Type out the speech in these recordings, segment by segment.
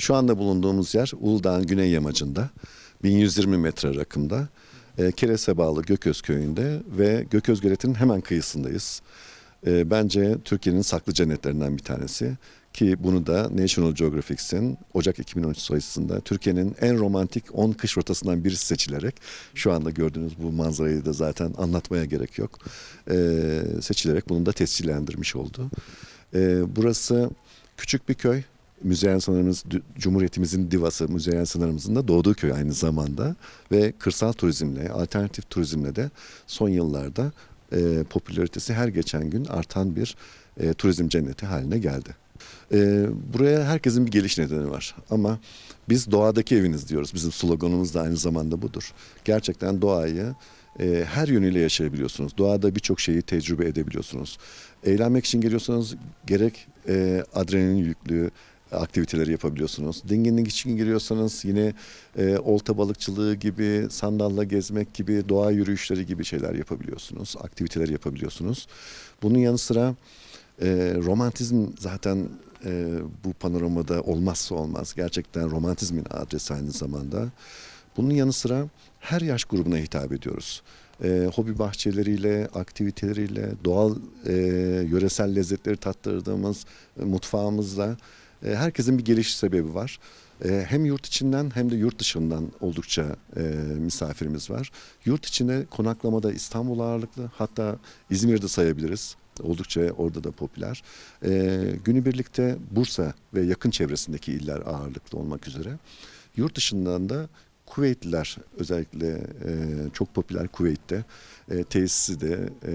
Şu anda bulunduğumuz yer Uludağ'ın güney yamacında 1120 metre rakımda e, Keres'e bağlı Gököz köyünde ve Gököz Göleti'nin hemen kıyısındayız. E, bence Türkiye'nin saklı cennetlerinden bir tanesi ki bunu da National Geographics'in Ocak 2013 sayısında Türkiye'nin en romantik 10 kış rotasından birisi seçilerek şu anda gördüğünüz bu manzarayı da zaten anlatmaya gerek yok. E, seçilerek bunu da tescillendirmiş oldu. E, burası küçük bir köy. Müzeyyen sınırımız Dü- Cumhuriyetimizin divası Müzeyyen sınırımızın da doğduğu köy aynı zamanda ve kırsal turizmle, alternatif turizmle de son yıllarda e, popülaritesi her geçen gün artan bir e, turizm cenneti haline geldi. E, buraya herkesin bir geliş nedeni var ama biz doğadaki eviniz diyoruz. Bizim sloganımız da aynı zamanda budur. Gerçekten doğayı e, her yönüyle yaşayabiliyorsunuz. Doğada birçok şeyi tecrübe edebiliyorsunuz. Eğlenmek için geliyorsanız gerek e, adrenalin yüklü aktiviteleri yapabiliyorsunuz. Dinginlik için giriyorsanız yine e, olta balıkçılığı gibi, sandalla gezmek gibi, doğa yürüyüşleri gibi şeyler yapabiliyorsunuz. Aktiviteler yapabiliyorsunuz. Bunun yanı sıra e, romantizm zaten e, bu panoramada olmazsa olmaz. Gerçekten romantizmin adresi aynı zamanda. Bunun yanı sıra her yaş grubuna hitap ediyoruz. E, hobi bahçeleriyle, aktiviteleriyle, doğal e, yöresel lezzetleri tattırdığımız e, mutfağımızla herkesin bir geliş sebebi var. E, hem yurt içinden hem de yurt dışından oldukça e, misafirimiz var. Yurt içinde konaklamada İstanbul ağırlıklı hatta İzmir'de sayabiliriz. Oldukça orada da popüler. E, günübirlikte Bursa ve yakın çevresindeki iller ağırlıklı olmak üzere. Yurt dışından da Kuveytliler özellikle e, çok popüler Kuveyt'te e, tesisi de e,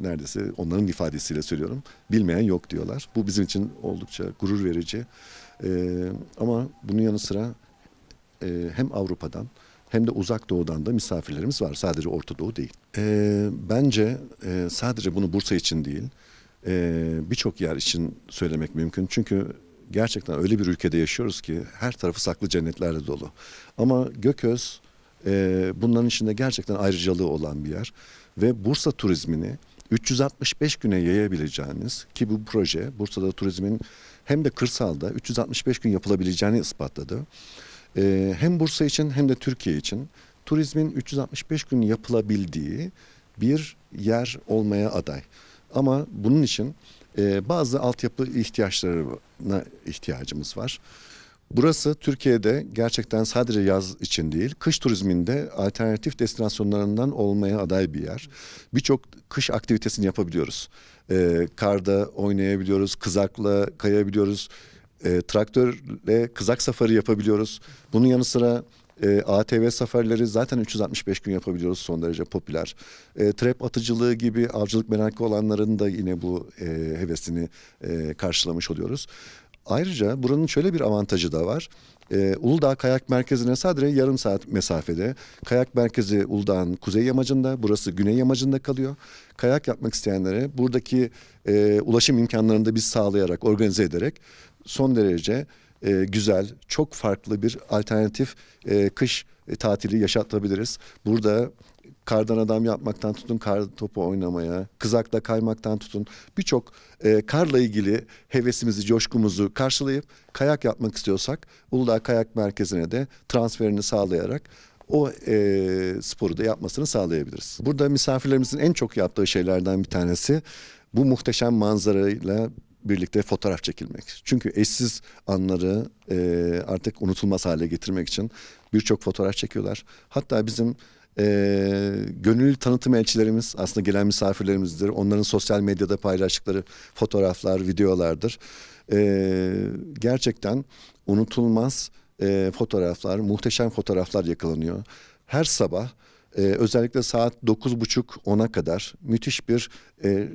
neredeyse onların ifadesiyle söylüyorum bilmeyen yok diyorlar. Bu bizim için oldukça gurur verici. E, ama bunun yanı sıra e, hem Avrupa'dan hem de uzak doğudan da misafirlerimiz var. Sadece Orta Doğu değil. E, bence e, sadece bunu Bursa için değil e, birçok yer için söylemek mümkün. Çünkü gerçekten öyle bir ülkede yaşıyoruz ki her tarafı saklı cennetlerle dolu. Ama Gököz e, bunların içinde gerçekten ayrıcalığı olan bir yer. Ve Bursa turizmini 365 güne yayabileceğiniz ki bu proje Bursa'da turizmin hem de kırsalda 365 gün yapılabileceğini ispatladı. E, hem Bursa için hem de Türkiye için turizmin 365 gün yapılabildiği bir yer olmaya aday. Ama bunun için e, bazı altyapı ihtiyaçlarına ihtiyacımız var. Burası Türkiye'de gerçekten sadece yaz için değil, kış turizminde alternatif destinasyonlarından olmaya aday bir yer. Birçok kış aktivitesini yapabiliyoruz. E, karda oynayabiliyoruz, kızakla kayabiliyoruz, e, traktörle kızak safari yapabiliyoruz. Bunun yanı sıra e, ATV seferleri zaten 365 gün yapabiliyoruz son derece popüler. E, trap atıcılığı gibi avcılık merakı olanların da yine bu e, hevesini e, karşılamış oluyoruz. Ayrıca buranın şöyle bir avantajı da var. Ee, Uludağ Kayak Merkezi'ne sadece yarım saat mesafede. Kayak Merkezi Uludağ'ın kuzey yamacında, burası güney yamacında kalıyor. Kayak yapmak isteyenlere buradaki e, ulaşım imkanlarını da biz sağlayarak, organize ederek son derece e, güzel, çok farklı bir alternatif e, kış e, tatili yaşatabiliriz. Burada kardan adam yapmaktan tutun kar topu oynamaya, kızakla kaymaktan tutun birçok e, karla ilgili hevesimizi, coşkumuzu karşılayıp kayak yapmak istiyorsak Uludağ Kayak Merkezi'ne de transferini sağlayarak o e, sporu da yapmasını sağlayabiliriz. Burada misafirlerimizin en çok yaptığı şeylerden bir tanesi bu muhteşem manzarayla birlikte fotoğraf çekilmek. Çünkü eşsiz anları e, artık unutulmaz hale getirmek için birçok fotoğraf çekiyorlar. Hatta bizim e, gönüllü tanıtım elçilerimiz aslında gelen misafirlerimizdir. Onların sosyal medyada paylaştıkları fotoğraflar, videolardır. E, gerçekten unutulmaz e, fotoğraflar, muhteşem fotoğraflar yakalanıyor. Her sabah e, özellikle saat 9.30-10'a kadar müthiş bir e,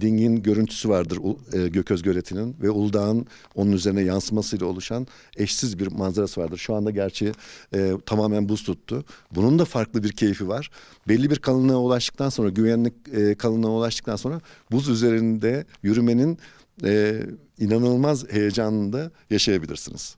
dingin görüntüsü vardır e, Gököz Göleti'nin ve Uludağ'ın onun üzerine yansımasıyla oluşan eşsiz bir manzarası vardır. Şu anda gerçi e, tamamen buz tuttu. Bunun da farklı bir keyfi var. Belli bir kalınlığa ulaştıktan sonra, güvenlik e, kalınlığına ulaştıktan sonra buz üzerinde yürümenin e, inanılmaz heyecanını da yaşayabilirsiniz.